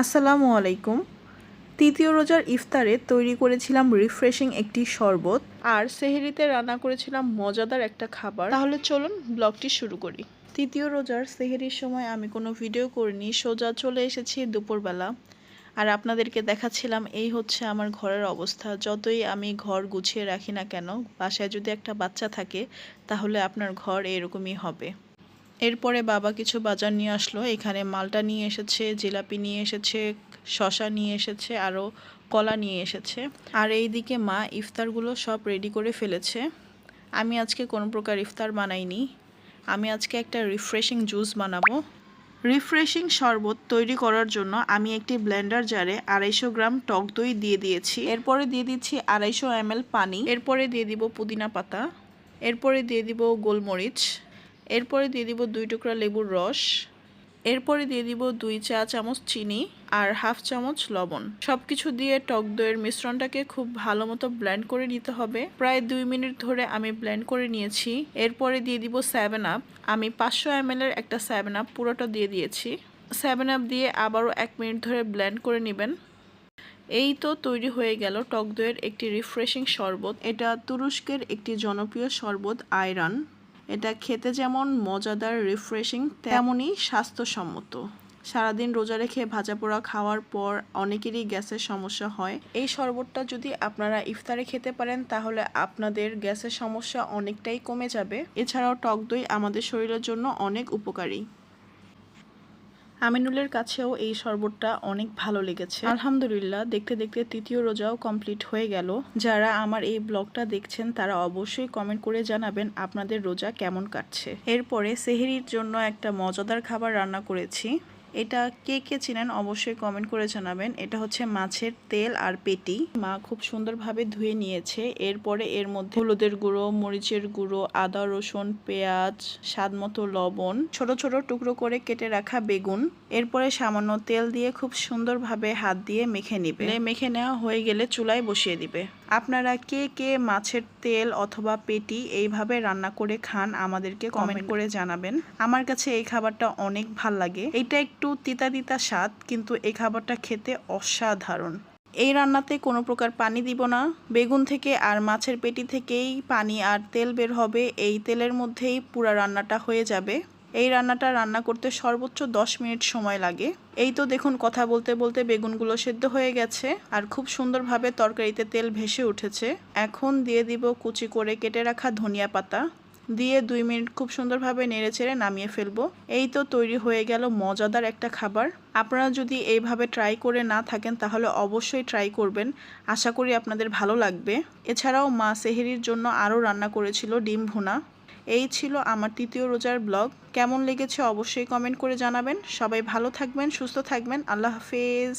আসসালামু আলাইকুম। তৃতীয় রোজার ইফতারে তৈরি করেছিলাম রিফ্রেশিং একটি শরবত আর সেহেরিতে রান্না করেছিলাম মজাদার একটা খাবার। তাহলে চলুন ব্লগটি শুরু করি। তৃতীয় রোজার সেহেরির সময় আমি কোনো ভিডিও করিনি, সোজা চলে এসেছি দুপুরবেলা। আর আপনাদেরকে দেখাচ্ছিলাম এই হচ্ছে আমার ঘরের অবস্থা। যতই আমি ঘর গুছিয়ে রাখি না কেন, বাসায় যদি একটা বাচ্চা থাকে, তাহলে আপনার ঘর এরকমই হবে। এরপরে বাবা কিছু বাজার নিয়ে আসলো। এখানে মালটা নিয়ে এসেছে, জিলাপি নিয়ে এসেছে শশা নিয়ে এসেছে, আরও কলা নিয়ে এসেছে। আর এই দিকে মা ইফতারগুলো সব রেডি করে ফেলেছে। আমি আজকে কোনো প্রকার ইফতার বানাইনি। আমি আজকে একটা রিফ্রেশিং জুস বানাবো। রিফ্রেশিং শরবত তৈরি করার জন্য আমি একটি ব্লেন্ডার জারে আড়াইশো গ্রাম টক দই দিয়ে দিয়েছি। এরপরে দিয়ে দিচ্ছি আড়াইশো এম পানি। এরপরে দিয়ে দিব পুদিনা পাতা। এরপরে দিয়ে দিব গোলমরিচ। এরপরে দিয়ে দিব দুই টুকরা লেবুর রস। এরপরে দিয়ে দিব দুই চা চামচ চিনি আর হাফ চামচ লবণ। সব কিছু দিয়ে টক দইয়ের মিশ্রণটাকে খুব ভালো মতো ব্লেন্ড করে নিতে হবে। প্রায় দুই মিনিট ধরে আমি ব্লেন্ড করে নিয়েছি। এরপরে দিয়ে দিব সেভেন আপ। আমি পাঁচশো এম এর একটা সেভেন আপ পুরোটা দিয়ে দিয়েছি। সেভেন আপ দিয়ে আবারও এক মিনিট ধরে ব্লেন্ড করে নেবেন। এই তো তৈরি হয়ে গেল টক দইয়ের একটি রিফ্রেশিং শরবত। এটা তুরস্কের একটি জনপ্রিয় শরবত, আয়রান। এটা খেতে যেমন মজাদার রিফ্রেশিং তেমনই স্বাস্থ্যসম্মত। সারাদিন রোজা রেখে ভাজা পোড়া খাওয়ার পর অনেকেরই গ্যাসের সমস্যা হয়। এই শরবতটা যদি আপনারা ইফতারে খেতে পারেন, তাহলে আপনাদের গ্যাসের সমস্যা অনেকটাই কমে যাবে। এছাড়াও টক দই আমাদের শরীরের জন্য অনেক উপকারী। আমিনুলের কাছেও এই শরবতটা অনেক ভালো লেগেছে। আলহামদুলিল্লাহ, দেখতে দেখতে তৃতীয় রোজাও কমপ্লিট হয়ে গেল। যারা আমার এই ব্লগটা দেখছেন, তারা অবশ্যই কমেন্ট করে জানাবেন আপনাদের রোজা কেমন কাটছে। এরপরে সেহেরির জন্য একটা মজাদার খাবার রান্না করেছি। এটা কে কে চিনেন অবশ্যই কমেন্ট করে জানাবেন। এটা হচ্ছে মাছের তেল আর পেটি। মা খুব সুন্দরভাবে ধুয়ে নিয়েছে। এরপরে এর মধ্যে হলুদের গুঁড়ো, মরিচের গুঁড়ো, আদা, রসুন, পেঁয়াজ, স্বাদ মতো লবণ, ছোট ছোট টুকরো করে কেটে রাখা বেগুন। এরপরে সামান্য তেল দিয়ে খুব সুন্দরভাবে হাত দিয়ে মেখে নিবে। মেখে নেওয়া হয়ে গেলে চুলায় বসিয়ে দিবে। আপনারা কে কে মাছের তেল অথবা পেটি এইভাবে রান্না করে খান আমাদেরকে কমেন্ট করে জানাবেন। আমার কাছে এই খাবারটা অনেক ভালো লাগে। এটা একটু তিতা তিতা স্বাদ কিন্তু এই খাবারটা খেতে অসাধারণ। এই রান্নাতে কোনো প্রকার পানি দিব না। বেগুন থেকে আর মাছের পেটি থেকেই পানি আর তেল বের হবে। এই তেলের মধ্যেই পুরা রান্নাটা হয়ে যাবে। এই রান্নাটা রান্না করতে সর্বোচ্চ 10 মিনিট সময় লাগে। এই তো দেখুন, কথা বলতে বলতে বেগুনগুলো সেদ্ধ হয়ে গেছে আর খুব সুন্দরভাবে তরকারিতে তেল ভেসে উঠেছে। এখন দিয়ে দিব কুচি করে কেটে রাখা ধনিয়া পাতা। দিয়ে দুই মিনিট খুব সুন্দরভাবে নেড়ে চেড়ে নামিয়ে ফেলব। এই তো তৈরি হয়ে গেল মজাদার একটা খাবার। আপনারা যদি এইভাবে ট্রাই করে না থাকেন তাহলে অবশ্যই ট্রাই করবেন। আশা করি আপনাদের ভালো লাগবে। এছাড়াও মা সেহেরির জন্য আরও রান্না করেছিল ডিম ভুনা। এই ছিল আমার তৃতীয় রোজার ব্লগ। কেমন লেগেছে অবশ্যই কমেন্ট করে জানাবেন। সবাই ভালো থাকবেন, সুস্থ থাকবেন। আল্লাহ হাফেজ।